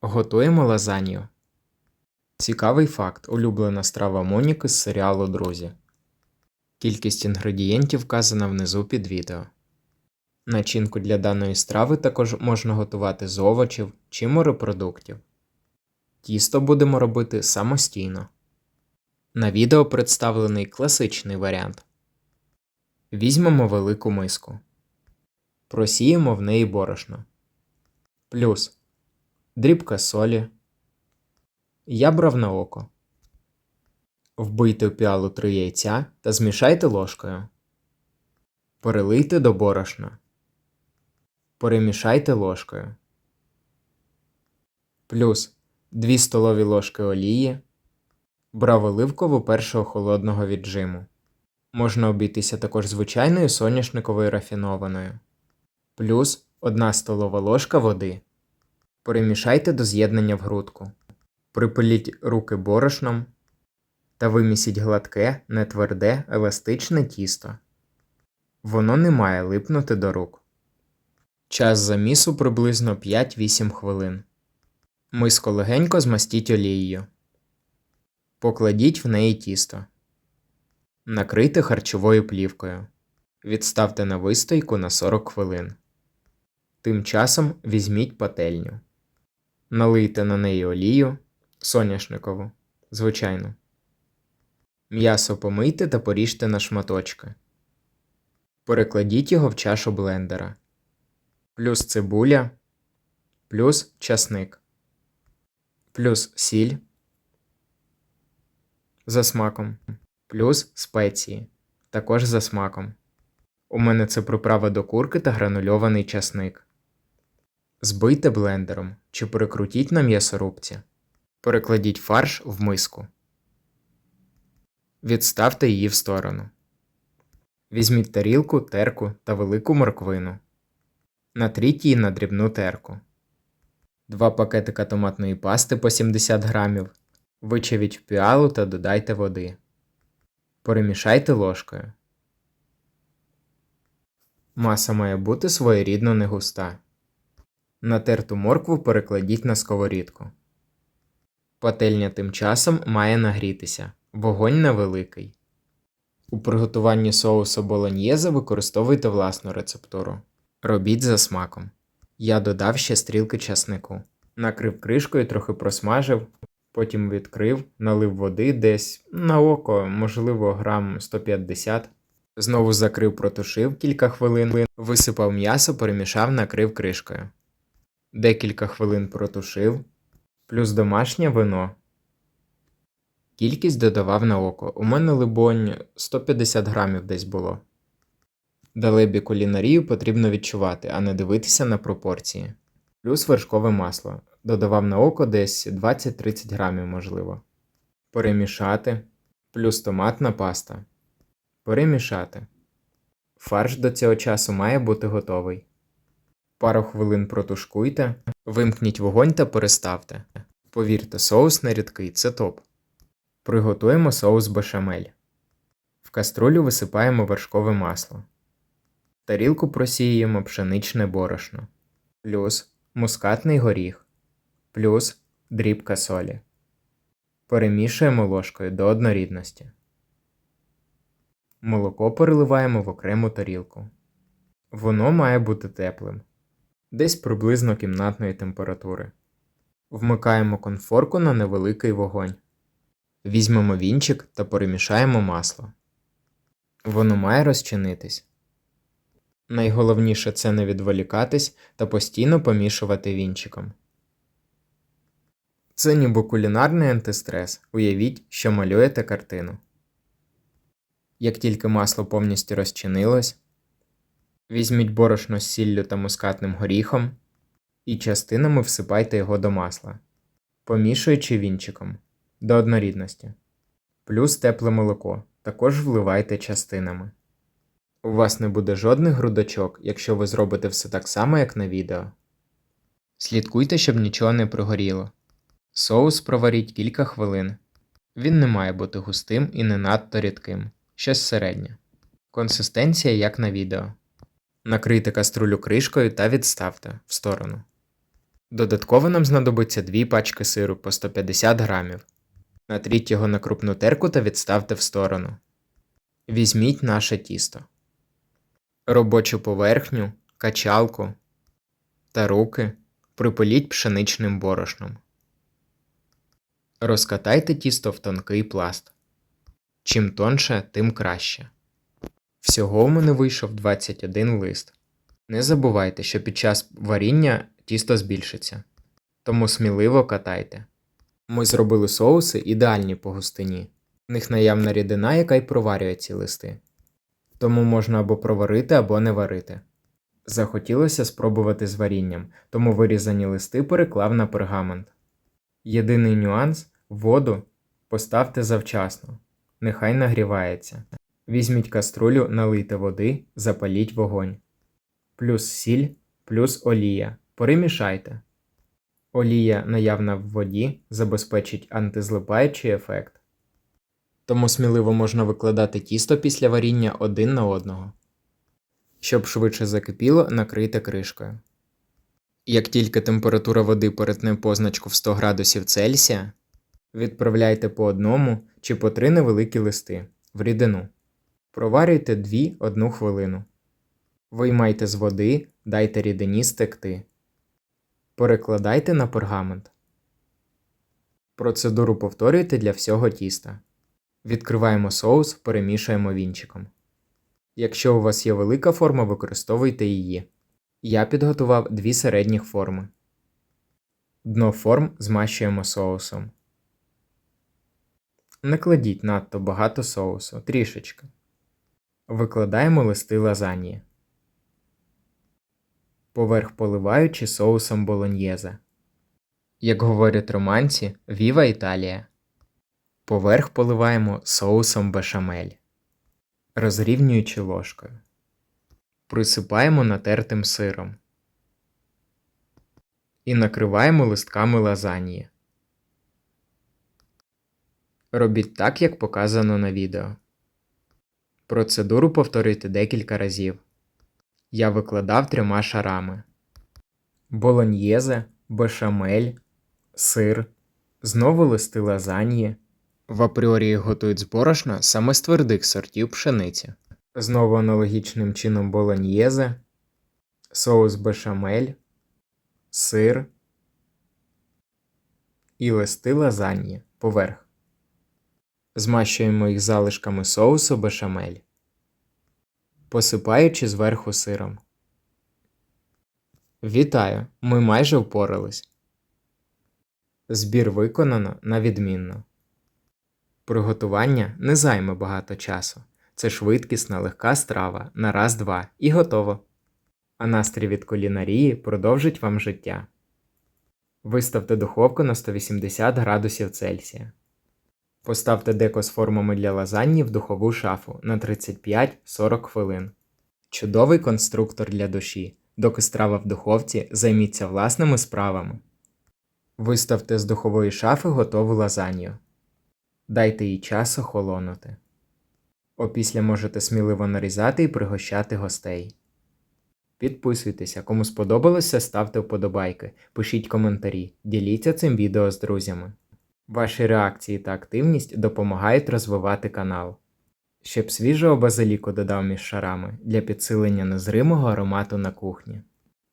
Готуємо лазанью. Цікавий факт. Улюблена страва Моніки з серіалу Друзі. Кількість інгредієнтів вказана внизу під відео. Начинку для даної страви також можна готувати з овочів чи морепродуктів. Тісто будемо робити самостійно. На відео представлений класичний варіант. Візьмемо велику миску. Просіємо в неї борошно. Плюс дрібка солі. Я брав на око. Вбийте в піалу 3 яйця та змішайте ложкою. Перелийте до борошна. Перемішайте ложкою. Плюс 2 столові ложки олії. Брав оливкову першого холодного віджиму. Можна обійтися також звичайною соняшниковою рафінованою. Плюс 1 столова ложка води. Перемішайте до з'єднання в грудку. Припиліть руки борошном та вимісіть гладке, нетверде, еластичне тісто. Воно не має липнути до рук. Час замісу приблизно 5-8 хвилин. Миску легенько змастіть олією. Покладіть в неї тісто. Накрийте харчовою плівкою. Відставте на вистойку на 40 хвилин. Тим часом візьміть пательню. Налийте на неї олію соняшникову, звичайно. М'ясо помийте та поріжте на шматочки. Перекладіть його в чашу блендера. Плюс цибуля, плюс часник, плюс сіль за смаком, плюс спеції, також за смаком. У мене це приправа до курки та гранульований часник. Збийте блендером чи перекрутіть на м'ясорубці. Перекладіть фарш в миску. Відставте її в сторону. Візьміть тарілку, терку та велику морквину. Натріть її на дрібну терку. 2 пакетика томатної пасти по 70 грамів. Вичавіть в піалу та додайте води. Перемішайте ложкою. Маса має бути своєрідно негуста. Натерту моркву перекладіть на сковорідку. Пательня тим часом має нагрітися. Вогонь невеликий. У приготуванні соусу болоньєзе використовуйте власну рецептуру. Робіть за смаком. Я додав ще стрілки часнику. Накрив кришкою, трохи просмажив, потім відкрив, налив води десь на око, можливо, грам 150. Знову закрив, протушив кілька хвилин, висипав м'ясо, перемішав, накрив кришкою. Декілька хвилин протушив, плюс домашнє вино. Кількість додавав на око. У мене, либонь, 150 грамів десь було. Далебі кулінарію потрібно відчувати, а не дивитися на пропорції. Плюс вершкове масло. Додавав на око десь 20-30 грамів, можливо. Перемішати. Плюс томатна паста. Перемішати. Фарш до цього часу має бути готовий. Пару хвилин протушкуйте, вимкніть вогонь та переставте. Повірте, соус не рідкий, це топ. Приготуємо соус бешамель. В каструлю висипаємо вершкове масло. В тарілку просіюємо пшеничне борошно, плюс мускатний горіх, плюс дрібка солі. Перемішуємо ложкою до однорідності. Молоко переливаємо в окрему тарілку. Воно має бути теплим, десь приблизно кімнатної температури. Вмикаємо конфорку на невеликий вогонь. Візьмемо вінчик та перемішаємо масло. Воно має розчинитись. Найголовніше це не відволікатись та постійно помішувати вінчиком. Це ніби кулінарний антистрес. Уявіть, що малюєте картину. Як тільки масло повністю розчинилось, візьміть борошно з сіллю та мускатним горіхом і частинами всипайте його до масла, помішуючи вінчиком до однорідності. Плюс тепле молоко також вливайте частинами. У вас не буде жодних грудочок, якщо ви зробите все так само, як на відео. Слідкуйте, щоб нічого не пригоріло. Соус проваріть кілька хвилин. Він не має бути густим і не надто рідким, щось середнє. Консистенція як на відео. Накрийте каструлю кришкою та відставте в сторону. Додатково нам знадобиться дві пачки сиру по 150 грамів. Натріть його на крупну терку та відставте в сторону. Візьміть наше тісто. Робочу поверхню, качалку та руки припиліть пшеничним борошном. Розкатайте тісто в тонкий пласт. Чим тонше, тим краще. Всього в мене вийшов 21 лист. Не забувайте, що під час варіння тісто збільшиться. Тому сміливо катайте. Ми зробили соуси ідеальні по густині. В них наявна рідина, яка й проварює ці листи. Тому можна або проварити, або не варити. Захотілося спробувати з варінням, тому вирізані листи переклав на пергамент. Єдиний нюанс воду поставте завчасно, нехай нагрівається. Візьміть каструлю, налийте води, запаліть вогонь. Плюс сіль, плюс олія. Перемішайте. Олія, наявна в воді, забезпечить антизлипаючий ефект. Тому сміливо можна викладати тісто після варіння один на одного. Щоб швидше закипіло, накрийте кришкою. Як тільки температура води перетне позначку в 100 градусів Цельсія, відправляйте по одному чи по три невеликі листи в рідину. Проварюйте 2-1 хвилину. Виймайте з води, дайте рідині стекти. Перекладайте на пергамент. Процедуру повторюйте для всього тіста. Відкриваємо соус, перемішуємо вінчиком. Якщо у вас є велика форма, використовуйте її. Я підготував дві середніх форми. Дно форм змащуємо соусом. Не кладіть надто багато соусу, трішечки. Викладаємо листи лазаньї. Поверх поливаючи соусом болоньєзе. Як говорять романці, Віва Італія. Поверх поливаємо соусом бешамель, розрівнюючи ложкою. Присипаємо натертим сиром. І накриваємо листками лазаньї. Робіть так, як показано на відео. Процедуру повторюйте декілька разів. Я викладав трьома шарами: болоньєзе, бешамель, сир, знову листи лазаньї. В апріорі готують з борошна саме з твердих сортів пшениці. Знову аналогічним чином болоньєзе, соус бешамель, сир і листи лазаньї поверх. Змащуємо їх залишками соусу бешамель, посипаючи зверху сиром. Вітаю! Ми майже впорались. Збір виконано на відмінно. Приготування не займе багато часу. Це швидкісна легка страва на раз-два і готово. А настрій від кулінарії продовжить вам життя. Виставте духовку на 180 градусів Цельсія. Поставте деко з формами для лазаньї в духову шафу на 35-40 хвилин. Чудовий конструктор для душі. Доки страва в духовці, займіться власними справами. Виставте з духової шафи готову лазанью. Дайте їй час охолонути. Опісля можете сміливо нарізати і пригощати гостей. Підписуйтеся, кому сподобалося, ставте вподобайки, пишіть коментарі, діліться цим відео з друзями. Ваші реакції та активність допомагають розвивати канал. Щоб свіжого базиліку додав між шарами для підсилення незримого аромату на кухні.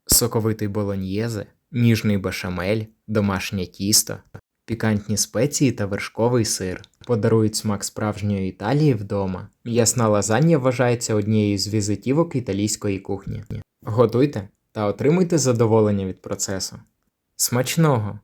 Соковитий болоньєзе, ніжний бешамель, домашнє тісто, пікантні спеції та вершковий сир подарують смак справжньої Італії вдома. М'ясна лазанья вважається однією з візитівок італійської кухні. Готуйте та отримуйте задоволення від процесу. Смачного!